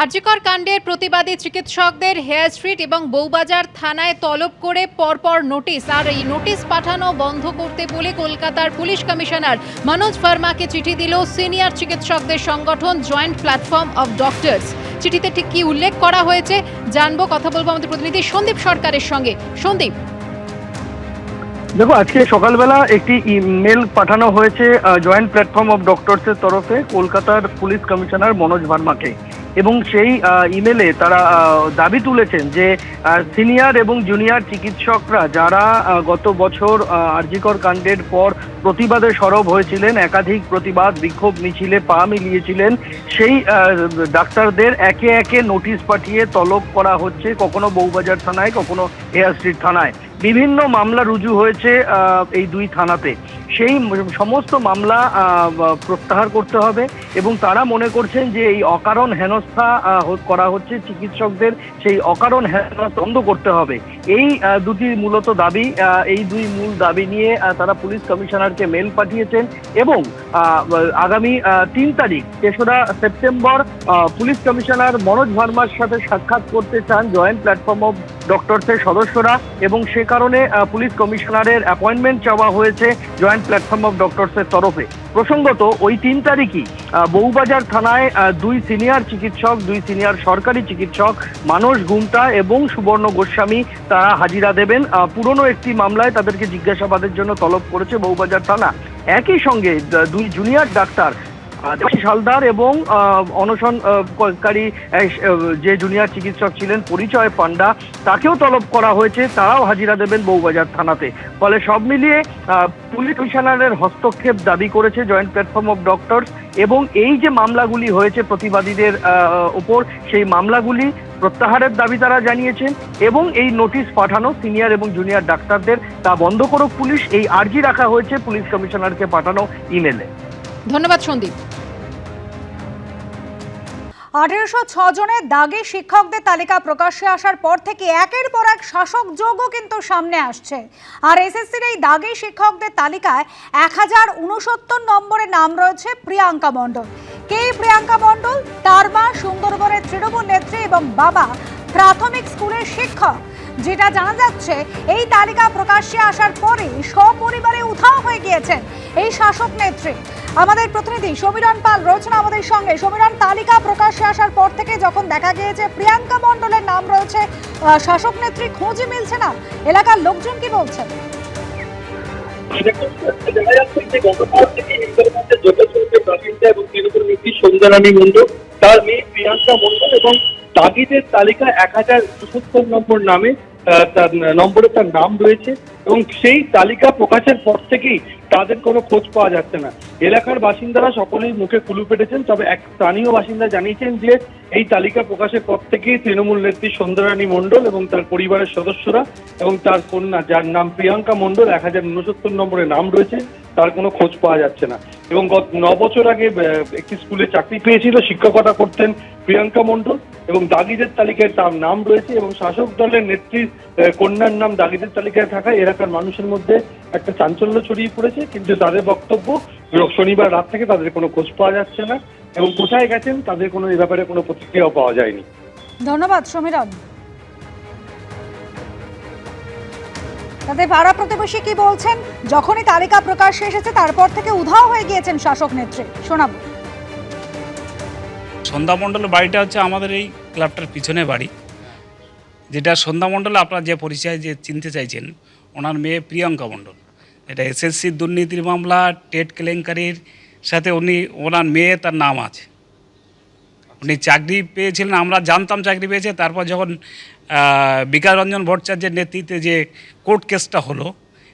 আরজিকর কাণ্ডের প্রতিবাদী চিকিৎসকদের হেয়ার স্ট্রিট এবং বৌবাজার থানায় তলব করে পরপর নোটিশ। আর এই নোটিশ পাঠানো বন্ধ করতে বলে কলকাতার পুলিশ কমিশনার মনোজ ভার্মাকে চিঠি দিল সিনিয়র চিকিৎসকদের সংগঠন জয়েন্ট প্ল্যাটফর্ম অফ ডক্টরস। চিঠিতে ঠিক কি উল্লেখ করা হয়েছে জানব, কথা বলব আমাদের প্রতিনিধি সন্দীপ সরকারের সঙ্গে। সন্দীপ। দেখো, আজকে সকালবেলা একটি ইমেল পাঠানো হয়েছে জয়েন্ট প্ল্যাটফর্ম অফ ডক্টরসের তরফে কলকাতার পুলিশ কমিশনার মনোজ ভার্মাকে। এবং সেই ইমেলে তারা দাবি তুলেছেন যে সিনিয়র এবং জুনিয়র চিকিৎসকরা যারা গত বছর আরজিকর কাণ্ডের পর প্রতিবাদে সরব হয়েছিলেন, একাধিক প্রতিবাদ, বিক্ষোভ মিছিলে পা মিলিয়েছিলেন, সেই ডাক্তারদের একে একে নোটিশ পাঠিয়ে তলব করা হচ্ছে কখনো বউবাজার থানায়, কখনো এয়ার স্ট্রিট থানায়। বিভিন্ন মামলা রুজু হয়েছে এই দুই থানাতে। সেই সমস্ত মামলা প্রত্যাহার করতে হবে এবং তারা মনে করছেন যে এই অকারণ হেনস্থা করা হচ্ছে চিকিৎসকদের, সেই অকারণ হেনস্থা বন্ধ করতে হবে। এই দুটি মূলত দাবি এই দুই মূল দাবি নিয়ে তারা পুলিশ কমিশনারকে মেল পাঠিয়েছেন এবং আগামী তিন তারিখ, তেসরা সেপ্টেম্বর পুলিশ কমিশনার মনোজ ভার্মার সাথে সাক্ষাৎ করতে চান জয়েন্ট প্ল্যাটফর্ম অফ ডক্টরসের সদস্যরা এবং সে কারণে পুলিশ কমিশনারের অ্যাপয়েন্টমেন্ট চাওয়া হয়েছে জয়েন্ট প্ল্যাটফর্ম অফ ডক্টরসের তরফে। প্রসঙ্গত, ওই তিন তারিখই বউবাজার থানায় দুই সিনিয়র চিকিৎসক, দুই সিনিয়র সরকারি চিকিৎসক, মানস গুমটা এবং সুবর্ণ গোস্বামী, তারা হাজিরা দেবেন। পুরনো একটি মামলায় তাদেরকে জিজ্ঞাসাবাদের জন্য তলব করেছে বউবাজার থানা। একই সঙ্গে দুই জুনিয়র ডাক্তার আহ, দেবাশিস হালদার এবং অনশনকারী যে জুনিয়র চিকিৎসক ছিলেন পরিচয় পান্ডা তাকেও তলব করা হয়েছে তারাও হাজিরা দেবেন বউবাজার থানাতে। ফলে সব মিলিয়ে পুলিশ কমিশনারের হস্তক্ষেপ দাবি করেছে জয়েন্ট প্ল্যাটফর্ম অফ ডক্টরস এবং এই যে মামলাগুলি হয়েছে প্রতিবাদীদের ওপর সেই মামলাগুলি প্রত্যাহারের দাবি তারা জানিয়েছেন এবং এই নোটিশ পাঠানো সিনিয়র এবং জুনিয়র ডাক্তারদের তা বন্ধ করুক পুলিশ এই আর্জি রাখা হয়েছে পুলিশ কমিশনারকে পাঠানো ইমেলে। ধন্যবাদ সন্দীপ। আঠেরোশো জনের দাগি শিক্ষকদের তালিকা প্রকাশ্যে আসার পর থেকে একের পর এক শাসক যোগও কিন্তু সামনে আসছে। আর এসএসসির এই দাগি শিক্ষকদের তালিকায় এক হাজার উনসত্তর নম্বরে নাম রয়েছে প্রিয়াঙ্কা মণ্ডল। কে প্রিয়াঙ্কা মণ্ডল? তার মা সুন্দরবনের তৃণমূল নেত্রী এবং বাবা প্রাথমিক স্কুলের শিক্ষক। যেটা জানা যাচ্ছে, এই তালিকা প্রকাশ্যে আসার পরে সপরিবারে উধাও হয়ে গিয়েছেন এই শাসক নেত্রী। আমাদের প্রতিনিধি সমীরণ পাল রয়েছেন আমাদের সঙ্গে। সমীরণ, তালিকা প্রকাশ্যে আসার পর থেকে যখন দেখা গিয়েছে প্রিয়াঙ্কা মণ্ডলের নাম রয়েছে শাসক নেত্রী খোঁজই মিলছে না। এলাকার লোকজন কি বলছেন? এবং তৃণমূল নেত্রী সন্ধ্যারানী মণ্ডল, তার মেয়ে প্রিয়াঙ্কা মণ্ডল এবং দাগিদের তালিকা এক হাজার উনসত্তর নম্বর নামে তার নম্বরে তার নাম রয়েছে এবং সেই তালিকা প্রকাশের পর থেকেই তাদের কোনো খোঁজ পাওয়া যাচ্ছে না। এলাকার বাসিন্দারা সকলেই মুখে কুলু পেটেছেন, তবে এক স্থানীয় বাসিন্দা জানিয়েছেন যে এই তালিকা প্রকাশের পর থেকেই তৃণমূল নেত্রী সন্ধ্যারানী মণ্ডল এবং তার পরিবারের সদস্যরা এবং তার কন্যা, যার নাম প্রিয়াঙ্কা মণ্ডল, এক হাজার উনসত্তর নম্বরে নাম রয়েছে, তার কোনো খোঁজ পাওয়া যাচ্ছে না। এবং গত ন বছর আগে একটি স্কুলে চাকরি পেয়েছিল, শিক্ষকতা করতেন প্রিয়াঙ্কা মণ্ডল। এবং দাগিদের তালিকায় তার নাম রয়েছে এবং শাসক দলের নেত্রীর কন্যার নাম দাগিদের তালিকায় থাকায় এলাকার মানুষের মধ্যে একটা চাঞ্চল্য ছড়িয়ে পড়েছে। কিন্তু তাদের বক্তব্য শনিবার রাত থেকে তাদের কোনো খোঁজ পাওয়া যাচ্ছে না এবং কোথায় গেছেন তাদের কোনো এ ব্যাপারে কোনো প্রতিক্রিয়াও পাওয়া যায়নি। ধন্যবাদ, সমীরণ। তাদের পাড়া প্রতিবেশী কি বলছেন? যখনই তালিকা প্রকাশ্যে এসেছে, তারপর থেকে উধাও হয়ে গিয়েছেন শাসক নেত্রী। শোনাবো। সন্ধ্যা মণ্ডলের বাড়িটা হচ্ছে আমাদের এই ক্লাবটার পিছনে বাড়ি। যেটা সন্ধ্যা মণ্ডল আপনার যে পরিচয় যে চিনতে চাইছেন, ওনার মেয়ে প্রিয়াঙ্কা মণ্ডল। এটা এসএসসি দুর্নীতির মামলা, টেট কেলেঙ্কারির সাথে উনি, ওনার মেয়ে তার নাম আছে। উনি চাকরি পেয়েছিলেন, আমরা জানতাম চাকরি পেয়েছে, তারপর যখন বিকাশ রঞ্জন ভট্টাচার্যের নেতৃত্বে যে কোর্ট কেসটা হলো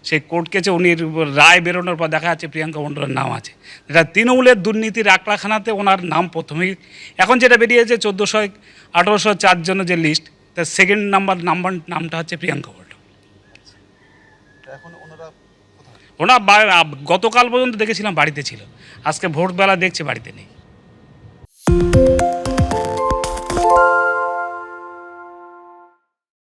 সেই কোর্ট কেসে উনি রায় বেরোনোর পর দেখা যাচ্ছে প্রিয়াঙ্কা মণ্ডলের নাম আছে। এটা তৃণমূলের দুর্নীতির আঁকড়াখানাতে ওনার নাম প্রথমেই এখন যেটা বেরিয়েছে চোদ্দোশো আঠেরোশো চার জন্য যে লিস্ট তার সেকেন্ড নাম্বার নাম্বার নামটা হচ্ছে প্রিয়াঙ্কা মণ্ডল। ওনার গতকাল পর্যন্ত দেখেছিলাম বাড়িতে ছিল। আজকে ভোরবেলা দেখছে বাড়িতে নেই।